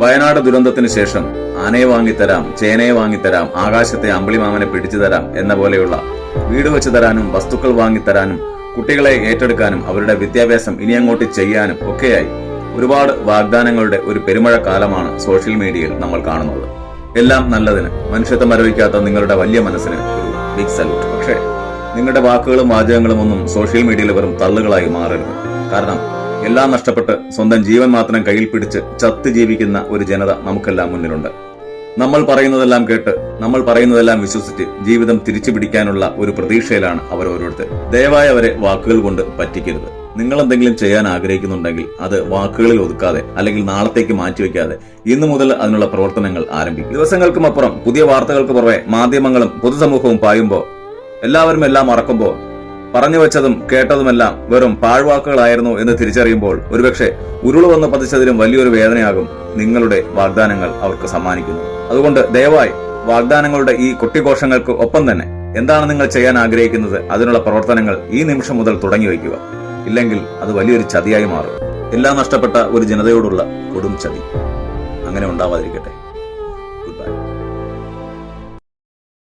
വയനാട് ദുരന്തത്തിന് ശേഷം ആനയെ വാങ്ങിത്തരാം ചേനയെ വാങ്ങിത്തരാം ആകാശത്തെ അമ്പിളിമാമനെ പിടിച്ചു തരാം എന്ന പോലെയുള്ള വീട് വെച്ചു തരാനും വസ്തുക്കൾ വാങ്ങിത്തരാനും കുട്ടികളെ ഏറ്റെടുക്കാനും അവരുടെ വിദ്യാഭ്യാസം ഇനി അങ്ങോട്ട് ചെയ്യാനും ഒക്കെയായി ഒരുപാട് വാഗ്ദാനങ്ങളുടെ ഒരു പെരുമഴ കാലമാണ് സോഷ്യൽ മീഡിയയിൽ നമ്മൾ കാണുന്നത്. എല്ലാം നല്ലതിന് മനുഷ്യത്വം മരവിക്കാത്ത നിങ്ങളുടെ വലിയ മനസ്സിന് ഒരു ബിഗ് സല്യൂട്ട് പക്ഷേ നിങ്ങളുടെ വാക്കുകളും വാചകങ്ങളും ഒന്നും സോഷ്യൽ മീഡിയയിൽ വെറും തള്ളുകളായി മാറരുത്. കാരണം എല്ലാം നഷ്ടപ്പെട്ട് സ്വന്തം ജീവൻ മാത്രം കയ്യിൽ പിടിച്ച് ചത്ത് ജീവിക്കുന്ന ഒരു ജനത നമുക്കെല്ലാം മുന്നിലുണ്ട്. നമ്മൾ പറയുന്നതെല്ലാം കേട്ട് നമ്മൾ പറയുന്നതെല്ലാം വിശ്വസിച്ച് ജീവിതം തിരിച്ചു പിടിക്കാനുള്ള ഒരു പ്രതീക്ഷയിലാണ് അവർ ഓരോരുത്തർ. ദയവായി അവരെ വാക്കുകൾ കൊണ്ട് പറ്റിക്കരുത്. നിങ്ങൾ എന്തെങ്കിലും ചെയ്യാൻ ആഗ്രഹിക്കുന്നുണ്ടെങ്കിൽ അത് വാക്കുകളിൽ ഒതുക്കാതെ അല്ലെങ്കിൽ നാളത്തേക്ക് മാറ്റിവെക്കാതെ ഇന്നു മുതൽ അതിനുള്ള പ്രവർത്തനങ്ങൾ ആരംഭിക്കും ദിവസങ്ങൾക്കും അപ്പുറം പുതിയ വാർത്തകൾക്ക് പുറമെ മാധ്യമങ്ങളും പൊതുസമൂഹവും പായുമ്പോൾ എല്ലാവരും എല്ലാം മറക്കുമ്പോൾ പറഞ്ഞു വെച്ചതും കേട്ടതുമെല്ലാം വെറും പാഴ്വാക്കുകളായിരുന്നു എന്ന് തിരിച്ചറിയുമ്പോൾ ഒരുപക്ഷെ ഉരുൾ വന്ന് പതിച്ചതിലും വലിയൊരു വേദനയാകും നിങ്ങളുടെ വാഗ്ദാനങ്ങൾ അവർക്ക് സമ്മാനിക്കുന്നു. അതുകൊണ്ട് ദയവായി വാഗ്ദാനങ്ങളുടെ ഈ കുട്ടിഘോഷങ്ങൾക്ക് ഒപ്പം തന്നെ എന്താണ് നിങ്ങൾ ചെയ്യാൻ ആഗ്രഹിക്കുന്നത്? അതിനുള്ള പ്രവർത്തനങ്ങൾ ഈ നിമിഷം മുതൽ തുടങ്ങി വയ്ക്കുക. ഇല്ലെങ്കിൽ അത് വലിയൊരു ചതിയായി മാറും. എല്ലാം നഷ്ടപ്പെട്ട ഒരു ജനതയോടുള്ള കൊടും ചതി. അങ്ങനെ ഉണ്ടാവാതിരിക്കട്ടെ. Good bye